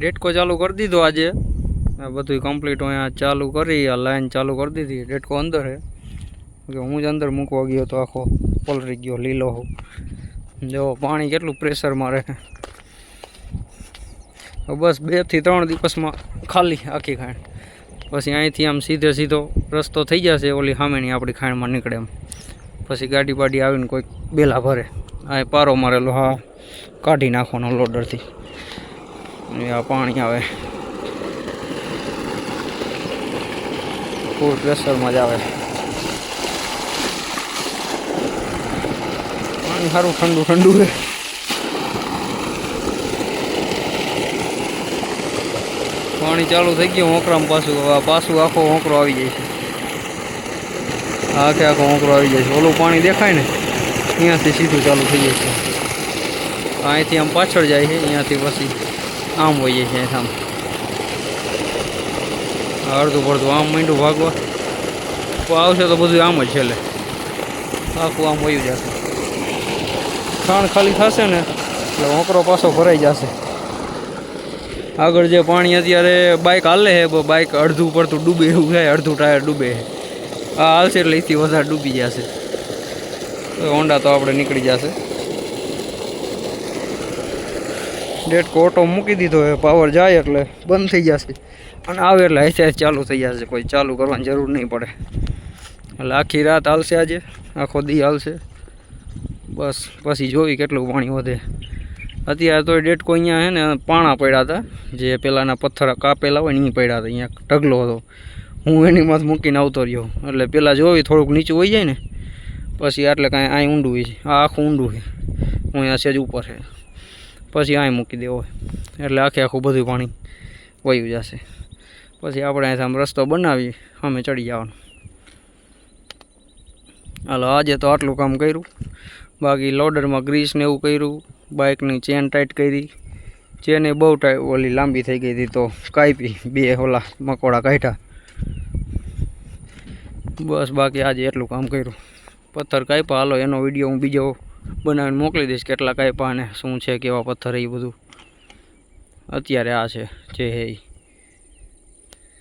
ડેટકો ચાલુ કરી દીધો આજે. બધું કમ્પ્લીટ અહીંયા ચાલુ કરી, આ લાઈન ચાલુ કરી દીધી. ડેટકો અંદર હે. કે હું જ અંદર મૂકવા ગયો તો આખો પલરી ગયો, લીલો હું. જો, પાણી કેટલું પ્રેશર મારે. બસ બેથી ત્રણ દિવસમાં ખાલી આખી ખાણ. પછી અહીંથી આમ સીધે સીધો રસ્તો થઈ જશે, ઓલી સામેની આપણી ખાણમાં નીકળે એમ. પછી ગાડી બાડી આવીને કોઈક બેલા ભરે. આ પારો મારેલો, હા, કાઢી નાખવાનો લોડરથી આ પાણી આવે. ફૂલ પ્રેશર જ આવે. પાણી સારું ઠંડુ ઠંડુ છે. પાણી ચાલુ થઈ ગયું હોંકરામાં પાછું. પાછું આખો હોંકરો આવી જાય છે. આખે આખો હોંકરો આવી જાય છે. ઓલું પાણી દેખાય ને, અહીંયાથી સીધું ચાલુ થઈ જાય છે. અહીંથી આમ પાછળ જાય છે, અહીંયાથી પછી આમ વહી જાય છે આમ અડધું પડધું આમ માંડું ભાગવા. તો આવશે તો બધું આમ જ છેલ્લે આખું આમ વયું જશે ખાણ ખાલી થશે ને, એટલે હોંકરો પાછો ભરાઈ જશે. આગળ જે પાણી અત્યારે બાઇક હાલે છે બાઇક અડધું પડતું ડૂબે એવું થાય અડધું ટાયર ડૂબે છે. આ હાલશે એટલે એથી વધારે ડૂબી જશે. હોન્ડા તો આપણે નીકળી જશે. ડેટકો ઓટો મૂકી દીધો છે પાવર જાય એટલે બંધ થઈ જશે. અને આવે એટલે હેસે ચાલુ થઈ જશે, કોઈ ચાલુ કરવાની જરૂર નહીં પડે. એટલે આખી રાત હાલશે આજે, આખો દી હાલશે. બસ, પછી જોઈ કેટલું પાણી વધે. અત્યારે તો ડેટકો અહીંયા છે ને, પાણા પડ્યા હતા. જે પેલાના પથ્થર કાપેલા હોય ને એ પડ્યા હતા, અહીંયા ઢગલો હતો. હું એની માથે મૂકીને આવતો રહ્યો. એટલે પહેલાં જોવી થોડુંક નીચું હોઈ જાય ને, પછી આટલે કાંઈ અહીં ઊંડું છે. આ આખું ઊંડું છે. હું અહીંયા સેજ ઉપર છે. પછી અહીં મૂકી દેવો એટલે આખે આખું બધું પાણી વયું જશે. પછી આપણે અહીંથી આમ રસ્તો બનાવી અમે ચડી જવાનું. હાલો, આજે તો આટલું કામ કર્યું. બાકી લોડરમાં ગ્રીસ ને એવું કર્યું, બાઇકની ચેન ટાઈટ કરી. ચેન એ બહુ ટાઈટ ઓલી લાંબી થઈ ગઈ હતી તો કાપી બે ઓલા મકોડા કાઢ્યા. બસ બાકી આજે એટલું કામ કર્યું. પથ્થર કાપ્યા હાલો, એનો વીડિયો હું બીજો બનાવીને મોકલી દઈશ કેટલા કાંઈ પાને શું છે, કેવા પથ્થર એ બધું. અત્યારે આ છે જે હે.